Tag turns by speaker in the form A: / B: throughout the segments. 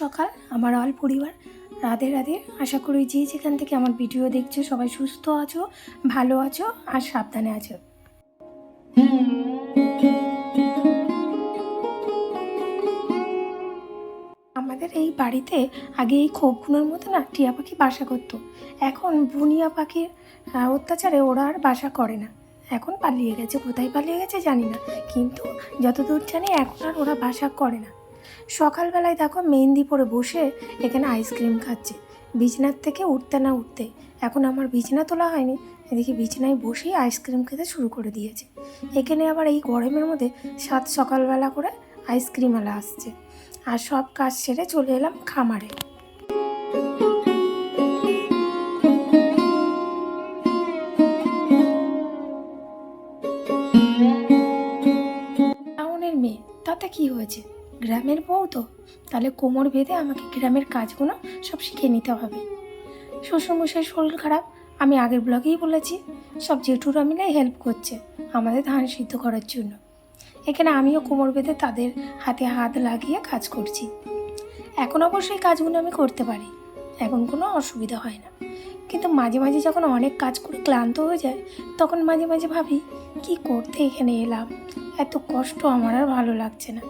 A: সকাল, আমার অল পরিবার। রাধে রাধে। আশা করি যে যেখান থেকে আমার ভিডিও দেখছ, সবাই সুস্থ আছো, ভালো আছো আর সাবধানে আছো। আমাদের এই বাড়িতে আগে এই খোপগুলোর মতো না টিয়া পাখি বাসা করতো। এখন বুনিয়া পাখির অত্যাচারে ওরা আর বাসা করে না। এখন পালিয়ে গেছে, কোথায় পালিয়ে গেছে জানি না। কিন্তু যতদূর জানি এখন আর ওরা বাসা করে না। সকালবেলায় দেখো মেহেন্দি পরে বসে এখানে আইসক্রিম খাচ্ছে। বিছনার থেকে উঠতে না উঠতে এখন আমার বিছনা তোলা হয়নি, এদিকে বিছানায় বসেই আইসক্রিম খেতে শুরু করে দিয়েছে। এখানে আবার এই গরমের মধ্যে সাত সকালবেলা করে আইসক্রিমওয়ালা আসছে। আর সব কাজ সেরে চলে এলাম খামারে। টাউনের মেয়ে, তাতে কি হয়েছে? গ্রামের বউ তো। তাহলে কোমর বেঁধে আমাকে গ্রামের কাজগুলো সব শিখে নিতে হবে। শ্বশুরমশাই শরীর খারাপ, আমি আগের ব্লগেই বলেছি, সব জেঠুরা মিলে হেল্প করছে আমাদের ধান সিদ্ধ করার জন্য। এখানে আমিও কোমর বেঁধে তাদের হাতে হাত লাগিয়ে কাজ করছি। এখন অবশ্যই কাজগুলো আমি করতে পারি। এখন কোনো অসুবিধা হয় না। কিন্তু মাঝে মাঝে যখন অনেক কাজ করে ক্লান্ত হয়ে যায়, তখন মাঝে মাঝে ভাবি, কি করতে এখানে এলাম? এত কষ্ট আমার আর ভালো লাগছে না।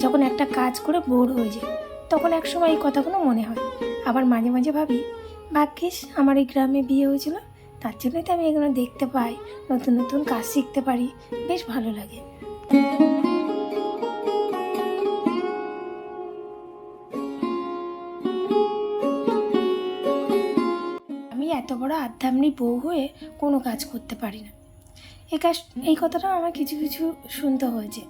A: যখন একটা কাজ করে বোর হয়ে যায় তখন একসময় এই কথাগুলো মনে হয়। আবার মাঝে মাঝে ভাবি, ভাগ্যিস আমার এই গ্রামে বিয়ে হয়েছিল, তার জন্যই তো আমি এগুলো দেখতে পাই, নতুন নতুন কাজ শিখতে পারি, বেশ ভালো লাগে। আমি এত বড় আধ্যাত্মিক বউ হয়ে কোনো কাজ করতে পারি না। এ কাজ, এই কথাটা আমার কিছু কিছু শুনতে হয়েছে।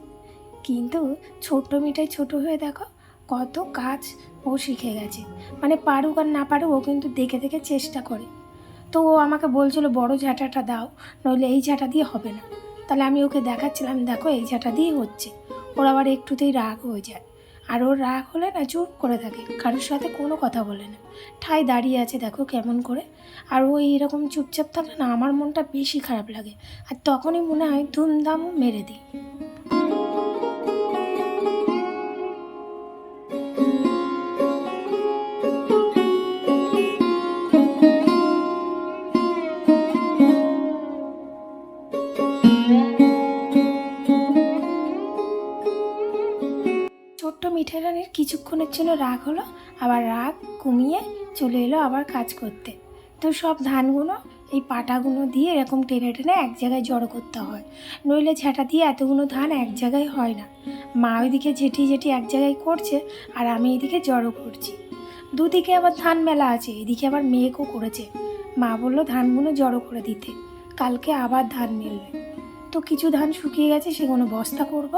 A: কিন্তু ছোট্ট মিটাই ছোট হয়ে দেখো কত কাজ ও শিখে গেছে। মানে পারুক আর না পারুক ও কিন্তু দেখে দেখে চেষ্টা করে। তো ও আমাকে বলছিল, বড় ঝাঁটাটা দাও, নইলে এই ঝাঁটা দিয়ে হবে না। তাহলে আমি ওকে দেখাচ্ছিলাম, দেখো এই ঝাঁটা দিয়েই হচ্ছে। ওর আবার একটুতেই রাগ হয়ে যায়। আর ওর রাগ হলে না চুপ করে থাকে, কারোর সাথে কোনো কথা বলে না। ঠাই দাঁড়িয়ে আছে, দেখো কেমন করে। আর ও এরকম চুপচাপ থাকলে না আমার মনটা বেশি খারাপ লাগে, আর তখনই মনে হয় ধুমধাম মেরে দিই। কিছুক্ষণের জন্য রাগ হলো, আবার রাগ কমিয়ে চলে এলো আবার কাজ করতে। তো সব ধানগুলো এই পাটাগুলো দিয়ে এরকম টেনে টেনে এক জায়গায় জড়ো করতে হয়। নইলে ঝাঁটা দিয়ে এতগুলো ধান এক জায়গায় হয় না। মা ওইদিকে জেঠি জেঠি এক জায়গায় করছে আর আমি এদিকে জড়ো করছি। দুদিকে আবার ধান মেলা আছে, এদিকে আবার মেয়েকেও করেছে। মা বলল ধানগুলো জড়ো করে দিতে। কালকে আবার ধান মেলবে। তো কিছু ধান শুকিয়ে গেছে সেগুলো বস্তা করব,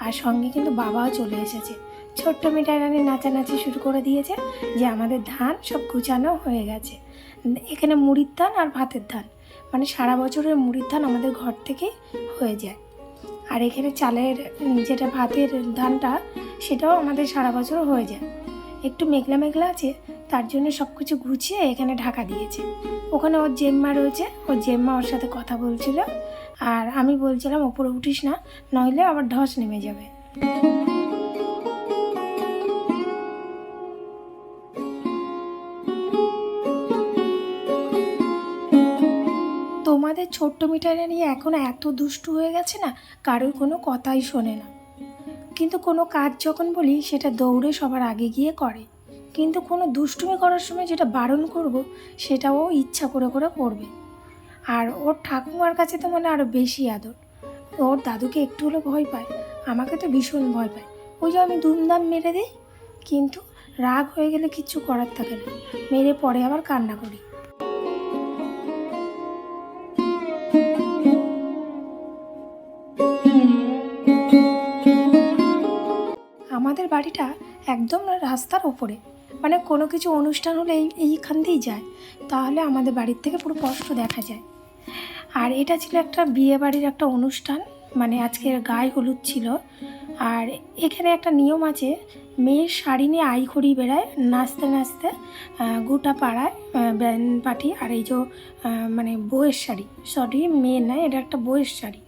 A: আর সঙ্গে কিন্তু বাবাও চলে এসেছে। ছোট্ট মিঠাই রানী নাচানাচি শুরু করে দিয়েছে যে আমাদের ধান সব গুছানো হয়ে গেছে। এখানে মুড়ির ধান আর ভাতের ধান। মানে সারা বছরের মুড়ির ধান আমাদের ঘর থেকে হয়ে যায়। আর এখানে চালের যেটা ভাতের ধানটা, সেটাও আমাদের সারা বছর হয়ে যায়। একটু মেঘলা মেঘলা আছে, তার জন্য সব কিছু গুছিয়ে এখানে ঢাকা দিয়েছে। ওখানে ওর জেম্মা রয়েছে, ওর জেম্মা ওর সাথে কথা বলছিল। আর আমি বলছিলাম, ওপরে উঠিস না, নইলে আবার ধস নেমে যাবে। তোমাদের ছোট্ট মিঠাইরা নিয়ে এখন এত দুষ্টু হয়ে গেছে না, কারোর কোনো কথাই শোনে না। কিন্তু কোনো কাজ যখন বলি, সেটা দৌড়ে সবার আগে গিয়ে করে। কিন্তু কোনো দুষ্টুমি করার সময় যেটা বারণ করব সেটাও ইচ্ছা করে করে করবে। আর ওর ঠাকুমার কাছে তো মানে আরও বেশি আদর। ওর দাদুকে একটু হলেও ভয় পায়, আমাকে তো ভীষণ ভয় পায়। ওই যে আমি দুমদাম মেরে দিই, কিন্তু রাগ হয়ে গেলে কিচ্ছু করার থাকে না। মেরে পরে আবার কান্না করি। আমাদের বাড়িটা একদম রাস্তার ওপরে। মানে কোনো কিছু অনুষ্ঠান হলে এই এইখান দিয়েই যায়। তাহলে আমাদের বাড়ির থেকে পুরো স্পষ্ট দেখা যায়। আর এটা ছিল একটা বিয়ে বাড়ির একটা অনুষ্ঠান। মানে আজকে গায়ে হলুদ ছিল। আর এখানে একটা নিয়ম আছে, মেয়ের শাড়ি নিয়ে আই করি বেড়ায়, নাচতে নাচতে গোটা পাড়ায় ব্যান্ড পার্টি আর এই যে মানে বউয়ের শাড়ি। সরি মেয়ের নয়, এটা একটা বউয়ের শাড়ি।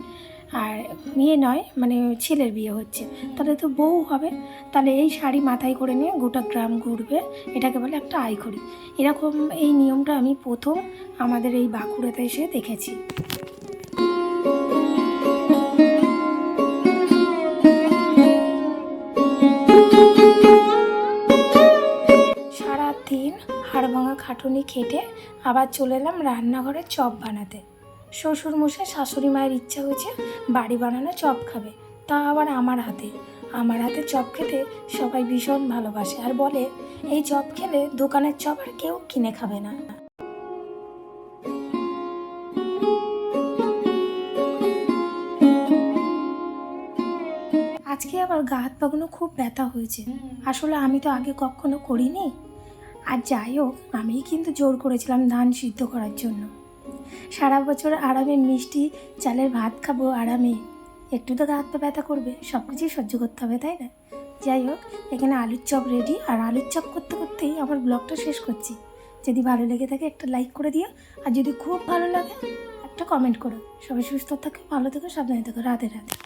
A: আর মেয়ে নয় মানে ছেলের বিয়ে হচ্ছে। তাহলে তো বউ হবে। তাহলে এই শাড়ি মাথায় করে নিয়ে গোটা গ্রাম ঘুরবে। এটাকে বলে একটা আইকড়ি এরকম এই নিয়মটা আমি প্রথম আমাদের এই বাঁকুড়াতে এসে দেখেছি। সারা দিন হাড়ভাঙা খাটুনি খেটে আবার চলে এলাম রান্নাঘরে চপ বানাতে। শ্বশুর মশাই শাশুড়ি মায়ের ইচ্ছা হয়েছে বাড়ি বানানো চপ খাবে। তা আবার আমার হাতে। আমার হাতে চপ খেতে সবাই ভীষণ ভালোবাসে আর বলে, এই চপ খেলে দোকানের চপ আর কেউ কিনে খাবে না। আজকে আবার গা হাত পাগুলো খুব ব্যথা হয়েছে। আসলে আমি তো আগে কখনো করিনি। আর যাই হোক আমি কিন্তু জোর করেছিলাম ধান সিদ্ধ করার জন্য। সারা বছর আরামে মিষ্টি চালের ভাত খাব আরামে। একটু তো হাত পা ব্যথা করবে সব কিছুই সহ্য করতে হবে, তাই না? যাই হোক, এখানে আলুর চপ রেডি আর আলুর চপ করতে করতেই আমার ব্লগটা শেষ করছি। যদি ভালো লেগে থাকে একটা লাইক করে দিও, আর যদি খুব ভালো লাগে, একটা কমেন্ট করো। সবাই সুস্থ থাকো, ভালো থেকো, সাবধানে থাকো রাতে রাধে।